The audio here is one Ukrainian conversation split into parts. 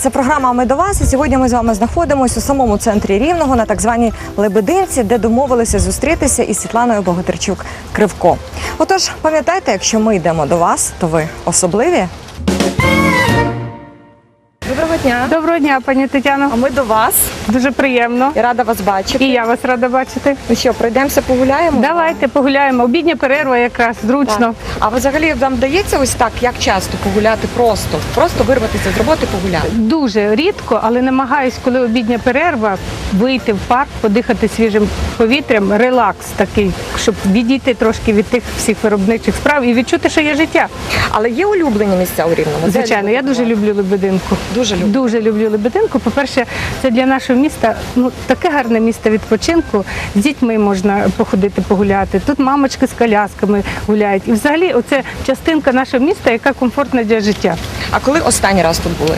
Це програма Ми до вас. І сьогодні ми з вами знаходимося у самому центрі Рівного на так званій Лебединці, де домовилися зустрітися із Світланою Богатирчук Кривко. Отож, пам'ятайте, якщо ми йдемо до вас, то ви особливі. Дня. Доброго дня, пані Тетяно. А ми до вас. Дуже приємно. І рада вас бачити. І я вас рада бачити. Ну що, пройдемося, погуляємо? Давайте погуляємо. Обідня перерва якраз зручно. Так. А взагалі вам вдається ось так, як часто погуляти просто? Просто вирватися з роботи погуляти? Дуже рідко, але намагаюсь, коли обідня перерва, вийти в парк, подихати свіжим повітрям, релакс такий, щоб відійти трошки від тих всіх виробничих справ і відчути, що є життя. Але є улюблені місця у Рівному? Звичайно, я дуже люблю Лебединку. Дуже люблю. Дуже люблю Лебединку. По-перше, це для нашого міста ну таке гарне місто відпочинку. З дітьми можна походити, погуляти. Тут мамочки з колясками гуляють. І взагалі, оце частинка нашого міста, яка комфортна для життя. А коли останній раз тут були?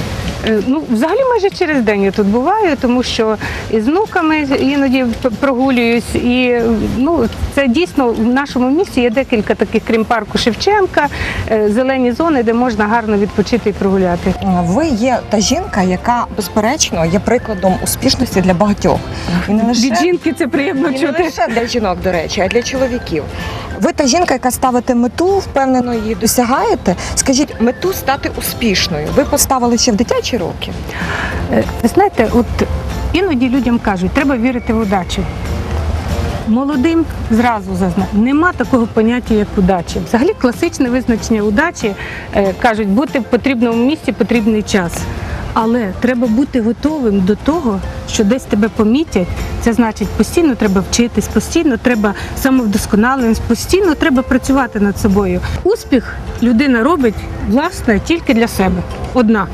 Е, Ну, взагалі майже через день я тут буваю, тому що і з внуками іноді прогулююсь. І ну, це дійсно в нашому місті є декілька таких, крім парку Шевченка, е, зелені зони, де можна гарно відпочити і прогуляти. Ви є та жінка, яка безперечно є прикладом успішності для багатьох. І не лише, Від жінки це приємно і не чути. лише для жінок, до речі, а для чоловіків. Ви та жінка, яка ставите мету, впевнено її досягаєте. Скажіть, мету стати успішною. Ви поставили ще в дитячі роки? Е, Ви знаєте, от іноді людям кажуть, треба вірити в удачу. Молодим зразу зазна нема такого поняття, як удача. Взагалі класичне визначення удачі е, кажуть, бути в потрібному місці потрібний час. Але треба бути готовим до того, що десь тебе помітять. Це значить, постійно треба вчитись, постійно треба самовдосконаленість, постійно треба працювати над собою. Успіх людина робить власне тільки для себе. Одна.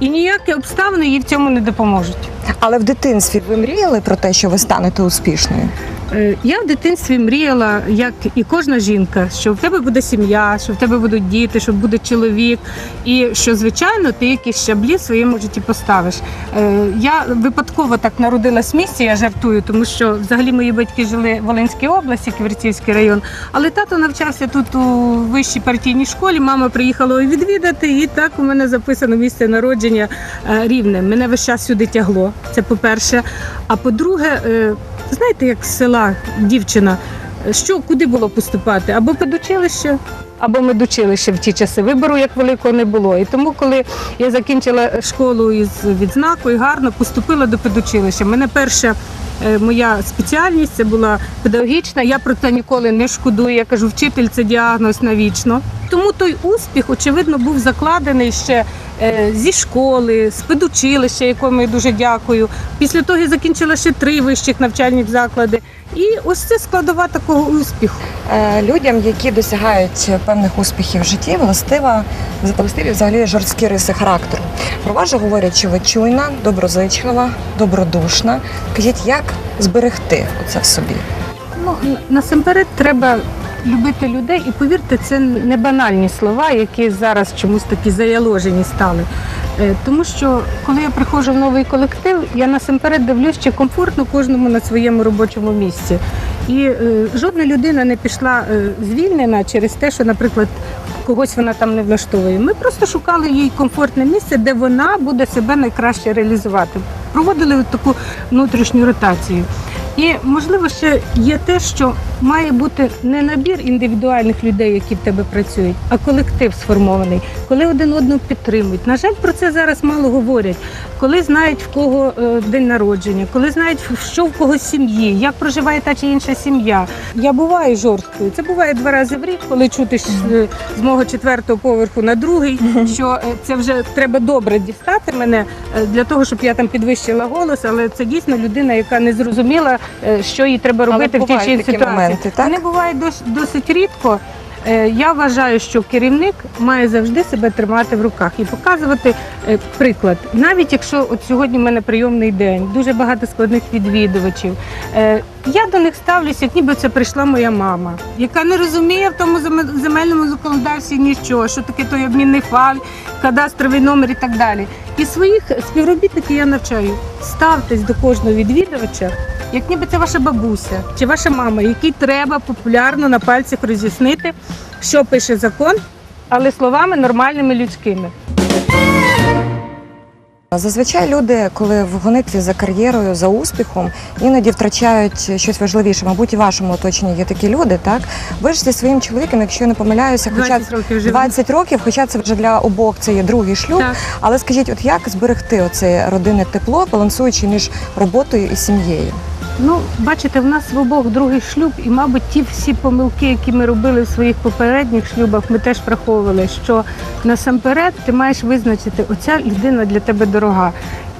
І ніякі обставини їй в цьому не допоможуть. Але в дитинстві ви мріяли про те, що ви станете успішною? Е, Я в дитинстві мріяла, як і кожна жінка, що в тебе буде сім'я, що в тебе будуть діти, що буде чоловік, і що, звичайно, ти якісь щаблі в своєму житті поставиш. Е, Я випадково так народилась в місті, я жартую, тому що взагалі мої батьки жили в Волинській області, Ківерцівський район. Але тато навчався тут у вищій партійній школі. Мама приїхала відвідати, і так у мене записано місце народження е, рівне. Мене весь час сюди тягло. Це по-перше. А по-друге, знаєте, як з села дівчина, що куди було поступати? Або педучилище, або медучилище в ті часи. Вибору як великого не було. І тому, коли я закінчила школу із відзнакою, гарно поступила до педучилища. Мене перша моя спеціальність це була педагогічна. Я про це ніколи не шкодую. Я кажу, вчитель це діагноз навічно. Тому той успіх, очевидно, був закладений ще е, зі школи, з педучилища, якому я дуже дякую. Після того я закінчила ще три вищих навчальних заклади. І ось це складова такого успіху. Е, Людям, які досягають певних успіхів в житті, властива властиві взагалі жорсткі риси характеру. Про вас же говорять, що ви чуйна, доброзичлива, добродушна. Скажіть, як зберегти оце в собі? Ну, насамперед треба любити людей і повірте, це не банальні слова, які зараз чомусь такі заяложені стали. Е, Тому що коли я приходжу в новий колектив, я насамперед дивлюсь, чи комфортно кожному на своєму робочому місці. І е, жодна людина не пішла е, звільнена через те, що, наприклад, когось вона там не влаштовує. Ми просто шукали їй комфортне місце, де вона буде себе найкраще реалізувати. Проводили таку внутрішню ротацію. І можливо ще є те, що має бути не набір індивідуальних людей, які в тебе працюють, а колектив сформований, коли один одного підтримують. На жаль, про це зараз мало говорять. Коли знають в кого е, день народження, коли знають що в кого з сім'ї, як проживає та чи інша сім'я. Я буваю жорсткою. Це буває два рази в рік, коли чути е, з мого четвертого поверху на другий, що е, це вже треба добре дістати мене для того, щоб я там підвищила голос, але це дійсно людина, яка не зрозуміла, що їй треба Але робити в тій чи іншій такі ситуації. моменти, так? Вони бувають досить рідко. Е, Я вважаю, що керівник має завжди себе тримати в руках і показувати е, приклад. Навіть якщо от сьогодні в мене прийомний день, дуже багато складних відвідувачів. Я до них ставлюся, як ніби це прийшла моя мама, яка не розуміє в тому земельному законодавстві нічого, що таке той обмінний файл, кадастровий номер і так далі. І своїх співробітників я навчаю. Ставтесь до кожного відвідувача, як ніби це ваша бабуся чи ваша мама, якій треба популярно на пальцях роз'яснити, що пише закон, але словами нормальними людськими. Зазвичай люди, коли в гонитві за кар'єрою, за успіхом, іноді втрачають щось важливіше. Мабуть, і в вашому оточенні є такі люди, так? Ви ж зі своїм чоловіком, якщо я не помиляюся, хоча 20 років 20 років, хоча це вже для обох це є другий шлюб. Так. Але скажіть, от як зберегти оце родинне тепло, балансуючи між роботою і сім'єю? Ну, бачите, в нас в обох другий шлюб, і, мабуть, ті всі помилки, які ми робили в своїх попередніх шлюбах, ми теж враховували, що насамперед ти маєш визначити, оця людина для тебе дорога.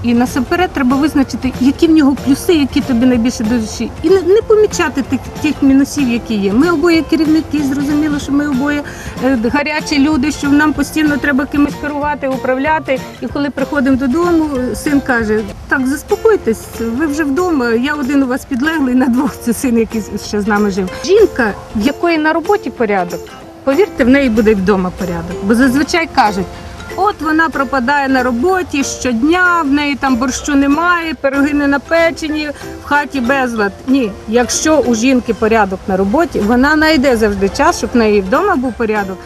І насамперед треба визначити, які в нього плюси, які тобі найбільше до душі. І не, не помічати тих, тих мінусів, які є. Ми обоє керівники, зрозуміло, що ми обоє е, гарячі люди, що нам постійно треба кимось керувати, управляти. І коли приходимо додому, син каже: так, заспокойтесь, ви вже вдома. Я один у вас підлеглий на двох. Це син, який ще з нами жив. Жінка, в якої на роботі порядок, повірте, в неї буде вдома порядок. Бо зазвичай кажуть. От вона пропадає на роботі щодня, в неї там борщу немає, пироги не напечені, в хаті безлад. Ні, якщо у жінки порядок на роботі, вона знайде завжди час, щоб в неї вдома був порядок.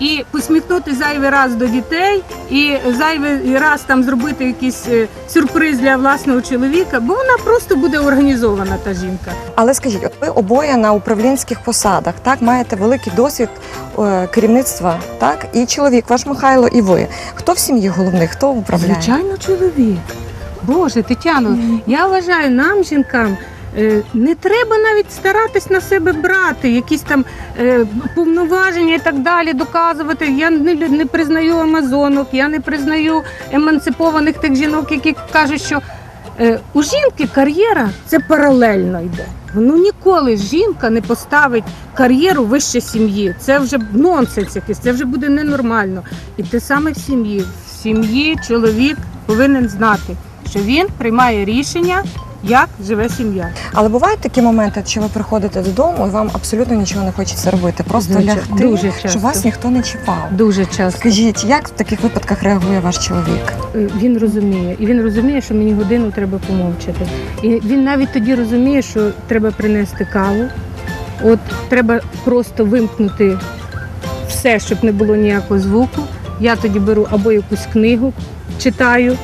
І посміхнути зайвий раз до дітей, і зайвий раз там зробити якийсь е, сюрприз для власного чоловіка, бо вона просто буде організована та жінка. Але скажіть, от ви обоє на управлінських посадах, так маєте великий досвід е, керівництва, так і чоловік, ваш Михайло, і ви. Хто в сім'ї головний? Хто управляє? Звичайно, чоловік. Боже, Тетяно, я вважаю, нам, жінкам, не треба навіть старатись на себе брати, якісь там е, повноваження і так далі, доказувати. Я не, не признаю амазонок, я не признаю емансипованих тих жінок, які кажуть, що е, у жінки кар'єра це паралельно йде. Ну ніколи жінка не поставить кар'єру вище сім'ї. Це вже нонсенс якийсь, це вже буде ненормально. І те саме в сім'ї. В сім'ї чоловік повинен знати, що він приймає рішення, як живе сім'я. Але бувають такі моменти, що ви приходите додому і вам абсолютно нічого не хочеться робити, просто Дуже- лягти, дуже часто. щоб вас ніхто не чіпав. Дуже часто Скажіть, як в таких випадках реагує ваш чоловік? Е, він розуміє, і він розуміє, що мені годину треба помовчати. І він навіть тоді розуміє, що треба принести каву. От треба просто вимкнути все, щоб не було ніякого звуку. Я тоді беру або якусь книгу, читаю.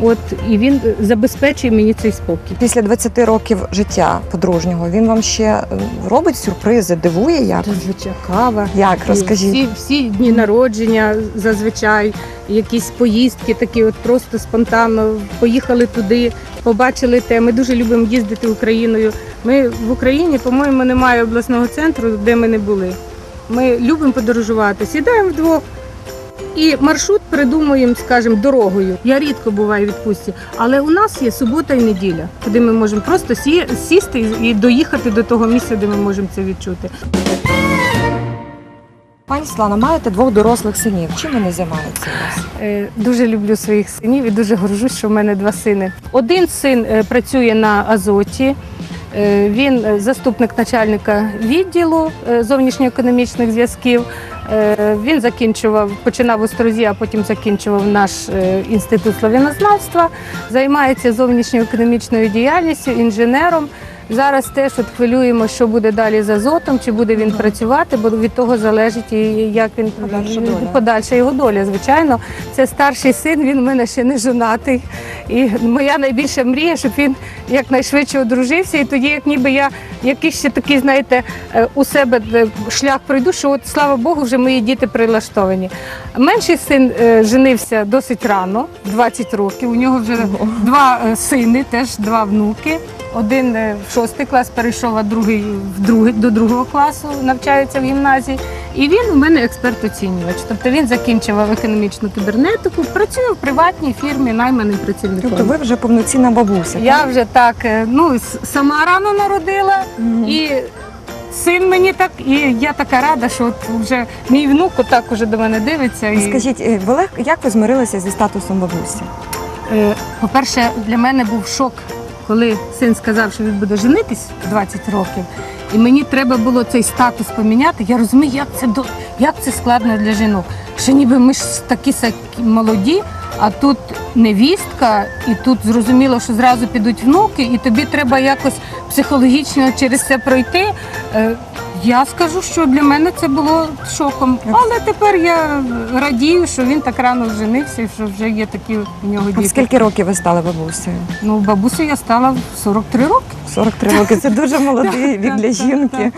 От і він забезпечує мені цей спокій. Після 20 років життя подружнього він вам ще е, робить сюрпризи, дивує як? Зазвичай кава. Як розкажіть? Всі, всі дні народження зазвичай, якісь поїздки такі, от просто спонтанно поїхали туди, побачили те. Ми дуже любимо їздити Україною. Ми в Україні, по-моєму, немає обласного центру, де ми не були. Ми любимо подорожувати, сідаємо вдвох. І маршрут придумуємо, скажімо, дорогою. Я рідко буваю в відпустці, але у нас є субота і неділя, куди ми можемо просто сі- сісти і доїхати до того місця, де ми можемо це відчути. Пані Світлана, маєте двох дорослих синів. Чим вони займаються у вас? Е, Дуже люблю своїх синів і дуже горжусь, що в мене два сини. Один син е, працює на Азоті. Е, Він заступник начальника відділу е, зовнішньоекономічних зв'язків. Е, Він закінчував, починав у Строзі, а потім закінчував наш інститут славянознавства. Займається зовнішньоекономічною діяльністю, інженером. Зараз теж от хвилюємо, що буде далі з азотом, чи буде він працювати, бо від того залежить і як він Подальша подальша його доля. Звичайно, це старший син. Він в мене ще не жонатий. І моя найбільша мрія, щоб він якнайшвидше одружився. І тоді, як ніби я якийсь ще такий, знаєте, е, у себе е, шлях пройду, що от слава Богу, вже мої діти прилаштовані. Менший син е, женився досить рано, 20 років. У нього вже два е, сини, теж два внуки. Один е, в шостий клас перейшов, а другий в другий до другого класу навчається в гімназії. І він у мене експерт-оцінювач. Тобто він закінчував економічну кібернетику, працює в приватній фірмі найманим працівником. Тобто ви вже повноцінна бабуся. Я так? вже так ну сама рано народила, Мгм. і син мені так, і я така рада, що от вже мій внук отак уже до мене дивиться. І... Скажіть, е, ви лег- як ви змирилися зі статусом бабусі? Е, По-перше, для мене був шок, коли син сказав, що він буде женитись в 20 років, і мені треба було цей статус поміняти. Я розумію, як це до як це складно для жінок. Що ніби ми ж такі молоді, а тут невістка, і тут зрозуміло, що зразу підуть внуки, і тобі треба якось психологічно через це пройти. Е, Я скажу, що для мене це було шоком. Але тепер я радію, що він так рано женився, і що вже є такі у нього В діти. скільки років ви стали бабусею? Ну, бабусю я стала в 43 роки. 43 роки. Це дуже молодий вік для жінки.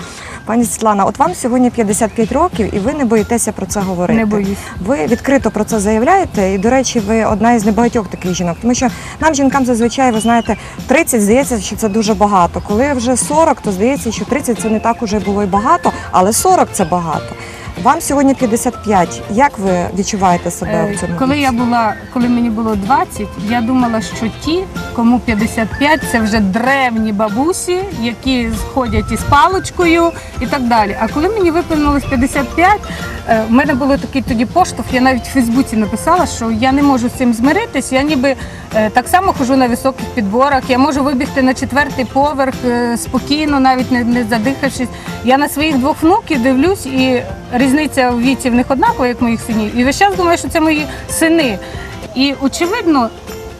Пані Світлана, от вам сьогодні 55 років, і ви не боїтеся про це говорити. Не боюсь. Ви відкрито про це заявляєте, і до речі, ви одна із небагатьох таких жінок, тому що нам, жінкам, зазвичай, ви знаєте, 30 здається, що це дуже багато. Коли вже 40, то здається, що 30 це не так уже було й багато, але 40 це багато. Вам сьогодні 55. Як ви відчуваєте себе Е, в цьому? Коли я була, коли мені було 20, я думала, що ті, кому 55, це вже древні бабусі, які ходять із паличкою і так далі. А коли мені виповнилось 55, е, в мене було такий тоді поштовх, я навіть в Фейсбуці написала, що я не можу з цим змиритись. Я ніби е, так само хожу на високих підборах, я можу вибігти на четвертий поверх спокійно, навіть не, не задихавшись. Я на своїх двох внуків дивлюсь, і різниця в віці в них однакова, як моїх синів. І весь час думаю, що це мої сини. І очевидно,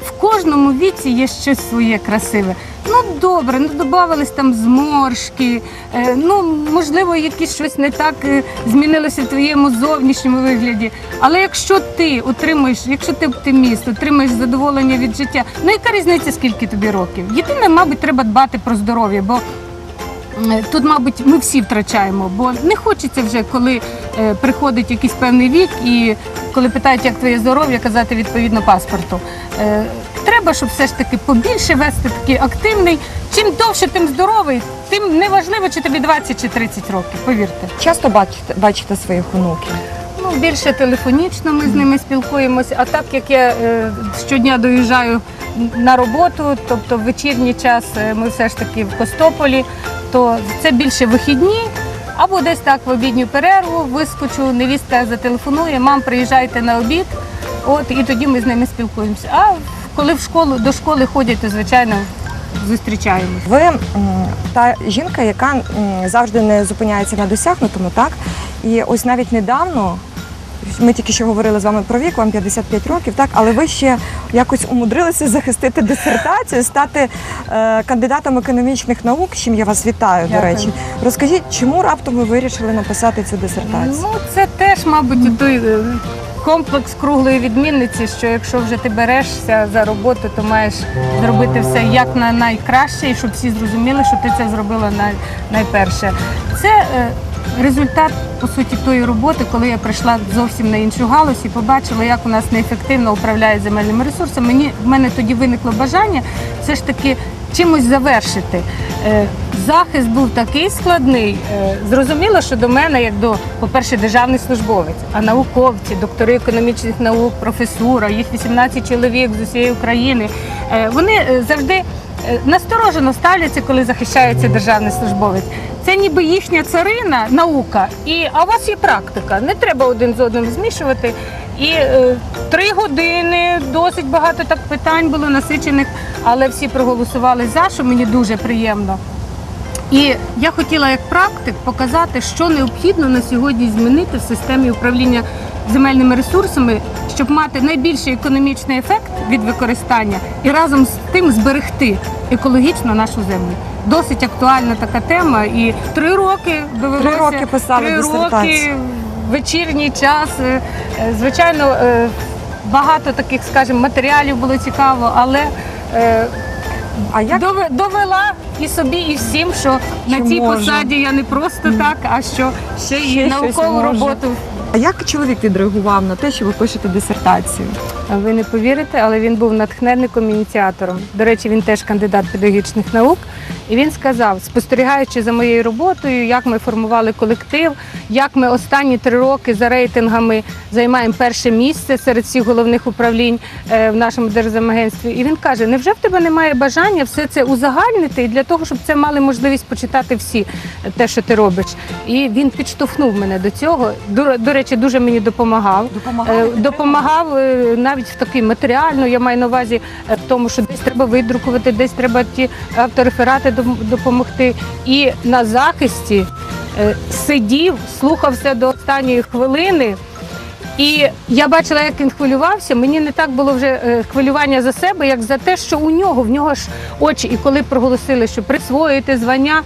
в кожному віці є щось своє красиве. Ну добре, ну додавались там зморшки, е, ну можливо, якісь щось не так е, змінилося в твоєму зовнішньому вигляді. Але якщо ти отримуєш, якщо ти оптиміст, отримуєш задоволення від життя, ну яка різниця, скільки тобі років? Єдине, мабуть, треба дбати про здоров'я, бо Тут, мабуть, ми всі втрачаємо, бо не хочеться вже, коли е, приходить якийсь певний вік, і коли питають, як твоє здоров'я, казати відповідно паспорту. Е, треба, щоб все ж таки побільше вести такий активний. Чим довше, тим здоровий, тим неважливо, чи тобі 20 чи 30 років, повірте. часто бачите, бачите своїх онуків? Ну, більше телефонічно ми з ними спілкуємося. А так як я е, щодня доїжджаю на роботу, тобто в вечірній час е, ми все ж таки в Костополі, то це більше вихідні. Або десь так в обідню перерву вискочу, невістка зателефонує, мам, приїжджайте на обід. От і тоді ми з ними спілкуємося. А коли в школу до школи ходять, то звичайно зустрічаємось. Ви та жінка, яка завжди не зупиняється на досягнутому, так? І ось навіть недавно. Ми тільки що говорили з вами про вік, вам 55 років, так, але ви ще якось умудрилися захистити дисертацію, стати е, кандидатом економічних наук, чим я вас вітаю, до речі. Розкажіть, чому раптом ви вирішили написати цю дисертацію? Ну, це теж, мабуть, той е, комплекс круглої відмінниці, що якщо вже ти берешся за роботу, то маєш зробити все як на найкраще, і щоб всі зрозуміли, що ти це зробила най, найперше. Це е, результат, по суті, тої роботи, коли я прийшла зовсім на іншу галузь і побачила, як у нас неефективно управляють земельними ресурсами. Мені в мене тоді виникло бажання все ж таки чимось завершити. Е, Захист був такий складний. Е, Зрозуміло, що до мене, як до, по-перше, державний службовець, а науковці, доктори економічних наук, професура, їх 18 чоловік з усієї України. е, Вони завжди насторожено ставляться, коли захищається державний службовець. Це ніби їхня царина, наука, і а у вас є практика. Не треба один з одним змішувати. І е, три години досить багато так питань було насичених, але всі проголосували за, що мені дуже приємно. І я хотіла як практик показати, що необхідно на сьогодні змінити в системі управління земельними ресурсами, щоб мати найбільший економічний ефект від використання і разом з тим зберегти екологічно нашу землю. Досить актуальна така тема. І три роки довелося Три роки писали три роки вечірній час. Е, е, Звичайно, е, багато таких, скажімо, матеріалів було цікаво, але А як Дове- довела і собі, і всім, що на цій може. посаді я не просто так, а що ще щось наукову роботу. А як чоловік відреагував на те, що ви пишете дисертацію? Ви не повірите, але він був натхненником ініціатором. До речі, він теж кандидат педагогічних наук. І він сказав, спостерігаючи за моєю роботою, як ми формували колектив, як ми останні три роки за рейтингами займаємо перше місце серед всіх головних управлінь е, в нашому держземагентстві. І він каже: невже в тебе немає бажання все це узагальнити і для того, щоб це мали можливість почитати всі е, те, що ти робиш? І він підштовхнув мене до цього. До, до речі, дуже мені допомагав. Допомагав е, навіть в такий матеріально. Я маю на увазі в тому, що десь треба видрукувати, десь треба ті автореферати допомогти. І на захисті е, сидів, слухався до останньої хвилини. І я бачила, як він хвилювався. Мені не так було вже е, хвилювання за себе, як за те, що у нього в нього ж очі. І коли проголосили, що присвоїти звання,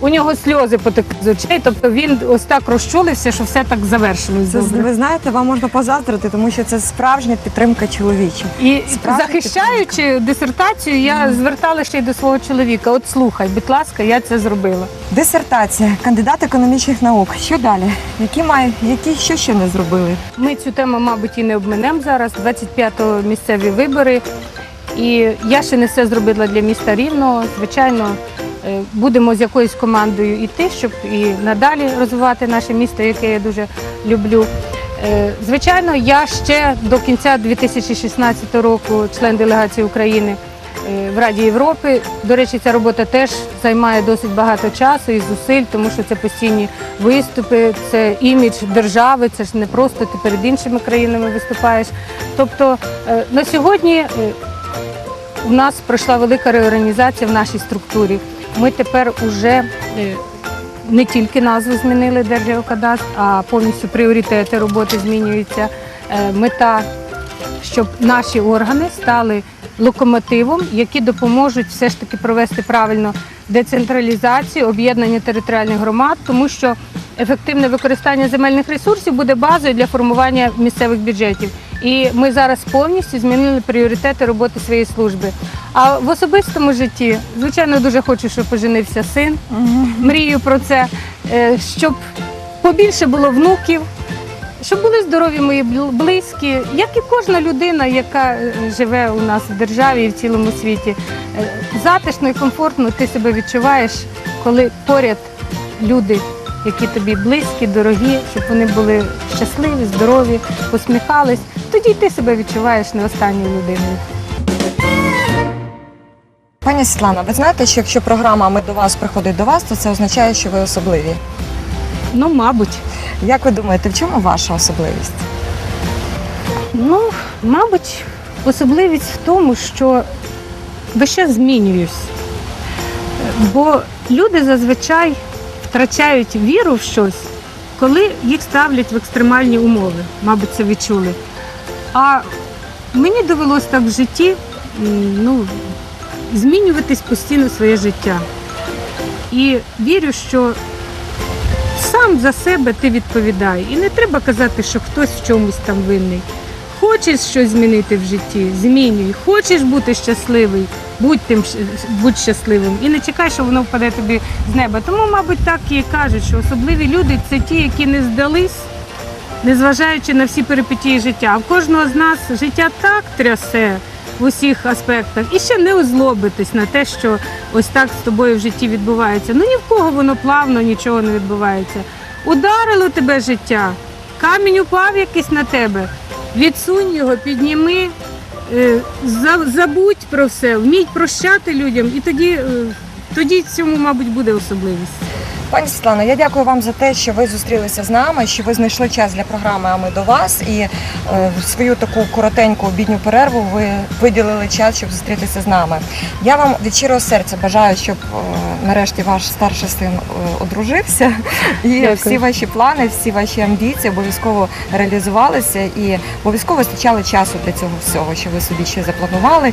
у нього сльози потекли з очей. Тобто він ось так розчулився, що все так завершилось. Це добре. ви знаєте, вам можна позаздрити, тому що це справжня підтримка чоловіча. І Справді захищаючи дисертацію, я звертала ще й до свого чоловіка. От слухай, будь ласка, я це зробила. Дисертація, кандидат економічних наук. Що далі? Які має, які що ще не зробили? Ми цю тему, мабуть, і не обминемо зараз. 25-го місцеві вибори. І я ще не все зробила для міста Рівного. Звичайно, будемо з якоюсь командою йти, щоб і надалі розвивати наше місто, яке я дуже люблю. Е, Звичайно, я ще до кінця 2016 року член делегації України е, в Раді Європи. До речі, ця робота теж займає досить багато часу і зусиль, тому що це постійні виступи, це імідж держави, це ж не просто ти перед іншими країнами виступаєш. Тобто е, на сьогодні е, у нас пройшла велика реорганізація в нашій структурі. Ми тепер уже е, не тільки назву змінили Держгеокадастр, а повністю пріоритети роботи змінюються. Е, Мета, щоб наші органи стали локомотивом, які допоможуть все ж таки провести правильно децентралізацію, об'єднання територіальних громад, тому що ефективне використання земельних ресурсів буде базою для формування місцевих бюджетів. І ми зараз повністю змінили пріоритети роботи своєї служби. А в особистому житті, звичайно, дуже хочу, щоб поженився син. Мрію про це, е, щоб побільше було внуків, щоб були здорові мої бл- близькі, як і кожна людина, яка е, живе у нас в державі і в цілому світі. Е, Затишно і комфортно ти себе відчуваєш, коли поряд люди, які тобі близькі, дорогі, щоб вони були щасливі, здорові, посміхались. Тоді й ти себе відчуваєш не останньою людиною. Пані Світлана, ви знаєте, що якщо програма Ми до вас приходить до вас, то це означає, що ви особливі. Ну, мабуть. Як ви думаєте, в чому ваша особливість? Ну, мабуть, особливість в тому, що весь час змінююсь. Бо люди зазвичай втрачають віру в щось, коли їх ставлять в екстремальні умови. Мабуть, це відчули. А мені довелось так в житті ну, змінюватись постійно своє життя. І вірю, що сам за себе ти відповідає. І не треба казати, що хтось в чомусь там винний. Хочеш щось змінити в житті, змінюй. Хочеш бути щасливий, будь тим будь щасливим. І не чекай, що воно впаде тобі з неба. Тому, мабуть, так і кажуть, що особливі люди це ті, які не здались, незважаючи на всі перипетії життя. В кожного з нас життя так трясе в усіх аспектах. І ще не озлобитись на те, що ось так з тобою в житті відбувається. Ну ні в кого воно плавно, нічого не відбувається. Ударило тебе життя, камінь упав якийсь на тебе. Відсунь його, підніми, е, забудь про все, вміть прощати людям, і тоді, е, тоді цьому, мабуть, буде особливість. Пані Світлана, я дякую вам за те, що ви зустрілися з нами, що ви знайшли час для програми А ми до вас. І е, в свою таку коротеньку обідню перерву ви виділили час, щоб зустрітися з нами. Я вам від щирого серця бажаю, щоб е, нарешті ваш старший син е, одружився, і Дякую. всі ваші плани, всі ваші амбіції обов'язково реалізувалися і обов'язково вистачало часу для цього всього, що ви собі ще запланували,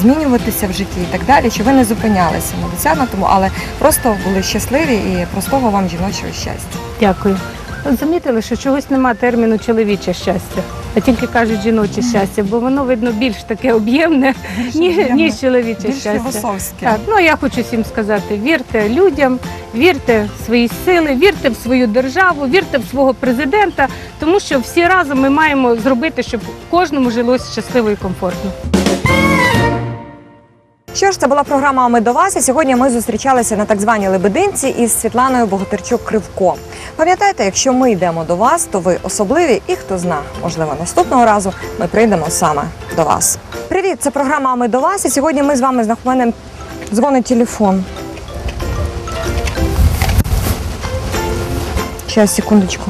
змінюватися в житті і так далі, що ви не зупинялися на досягнутому, але просто були щасливі і простого вам жіночого щастя. Дякую. От замітили, що чогось нема терміну чоловіче щастя, а тільки кажуть жіноче щастя, бо воно видно більш таке об'ємне, ні- об'ємне, ніж чоловіче Більш щастя. філософське. Так, ну я хочу всім сказати: вірте людям, вірте в свої сили, вірте в свою державу, вірте в свого президента, тому що всі разом ми маємо зробити, щоб кожному жилось щасливо і комфортно. Що ж, це була програма «А «Ми до вас. І сьогодні ми зустрічалися на так званій Лебединці із Світланою Богатирчук Кривко. Пам'ятайте, якщо ми йдемо до вас, то ви особливі, і хто зна, можливо, наступного разу ми прийдемо саме до вас. Привіт, це програма «А «Ми до вас. І сьогодні ми з вами з мене дзвонить телефон. Ще секундочку.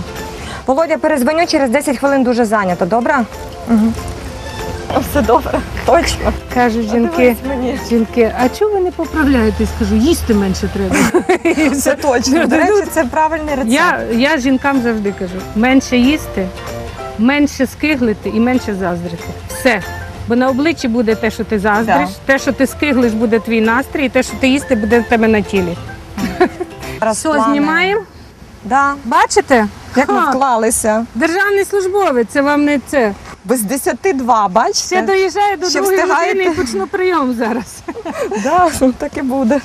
Володя, перезвоню через 10 хвилин дуже зайнято, добре? Угу. Все добре, точно. Кажуть жінки, жінки, а чого ви не поправляєтесь? Кажу, їсти менше треба. Це точно. До речі, це правильний рецепт. Я, я жінкам завжди кажу: менше їсти, менше скиглити і менше заздрити. Все. Бо на обличчі буде те, що ти заздриш, те, що ти скиглиш, буде твій настрій, і те, що ти їсти, буде в тебе на тілі. Все, знімаємо. Да. Бачите? Як ми вклалися. Державний службовець, це вам не це. Без 10-2, Ще бачите? доїжджаю до Ще другої встигаєте? години і почну прийом зараз. Так, так і буде.